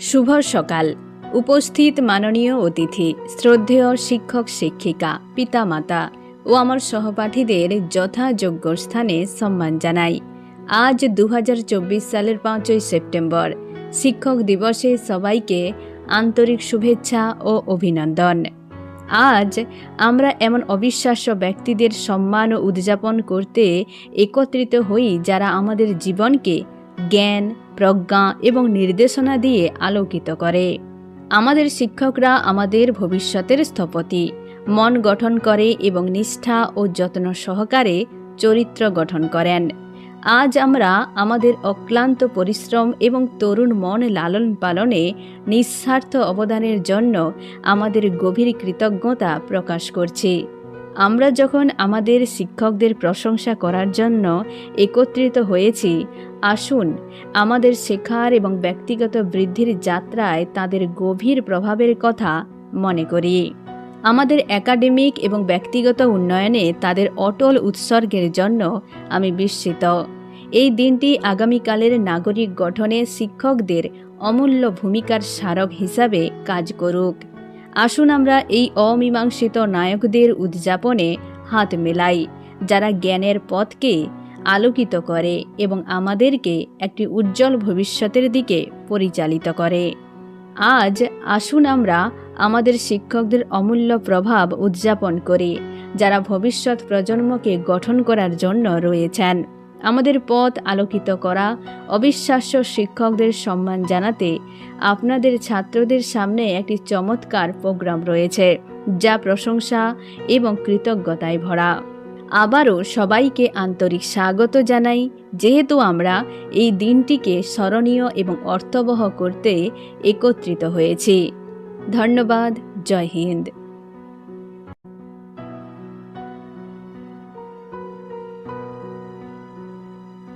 শুভ সকাল। উপস্থিত মাননীয় অতিথি, শ্রদ্ধেয় শিক্ষক শিক্ষিকা, পিতামাতা ও আমার সহপাঠীদের যথাযোগ্য স্থানে সম্মান জানাই। আজ দু হাজার চব্বিশ সালের পাঁচই সেপ্টেম্বর, শিক্ষক দিবসে সবাইকে আন্তরিক শুভেচ্ছা ও অভিনন্দন। আজ আমরা এমন অবিশ্বাস্য ব্যক্তিদের সম্মান ও উদযাপন করতে একত্রিত হই যারা আমাদের জীবনকে জ্ঞান, প্রজ্ঞা এবং নির্দেশনা দিয়ে আলোকিত করে। আমাদের শিক্ষকরা আমাদের ভবিষ্যতের স্থপতি। মন গঠন করে এবং নিষ্ঠা ও যত্ন সহকারে চরিত্র গঠন করেন। আজ আমরা আমাদের অক্লান্ত পরিশ্রম এবং তরুণ মন লালন পালনে নিঃস্বার্থ অবদানের জন্য আমাদের গভীর কৃতজ্ঞতা প্রকাশ করছি। আমরা যখন আমাদের শিক্ষকদের প্রশংসা করার জন্য একত্রিত হয়েছি, আসুন, আমাদের শেখার এবং ব্যক্তিগত বৃদ্ধির যাত্রায় তাদের গভীর প্রভাবের কথা মনে করি। আমাদের একাডেমিক এবং ব্যক্তিগত উন্নয়নে তাদের অটল উৎসর্গের জন্য আমি বিস্মিত। এই দিনটি আগামীকালের নাগরিক গঠনে শিক্ষকদের অমূল্য ভূমিকার স্মারক হিসাবে কাজ করুক। আসুন আমরা এই অমীমাংসিত নায়কদের উদযাপনে হাত মেলাই, যারা জ্ঞানের পথকে আলোকিত করে এবং আমাদেরকে একটি উজ্জ্বল ভবিষ্যতের দিকে পরিচালিত করে। আজ আসুন আমরা আমাদের শিক্ষকদের অমূল্য প্রভাব উদযাপন করি, যারা ভবিষ্যৎ প্রজন্মকে গঠন করার জন্য রয়েছেন। আমাদের পথ আলোকিত করা, অবিশ্বাস্য শিক্ষকদের সম্মান জানাতে আপনাদের ছাত্রদের সামনে একটি চমৎকার প্রোগ্রাম রয়েছে, যা প্রশংসা এবং কৃতজ্ঞতায় ভরা। আবারও সবাইকে আন্তরিক স্বাগত জানাই, যেহেতু আমরা এই দিনটিকে স্মরণীয় এবং অর্থবহ করতে একত্রিত হয়েছি। ধন্যবাদ, জয় হিন্দ।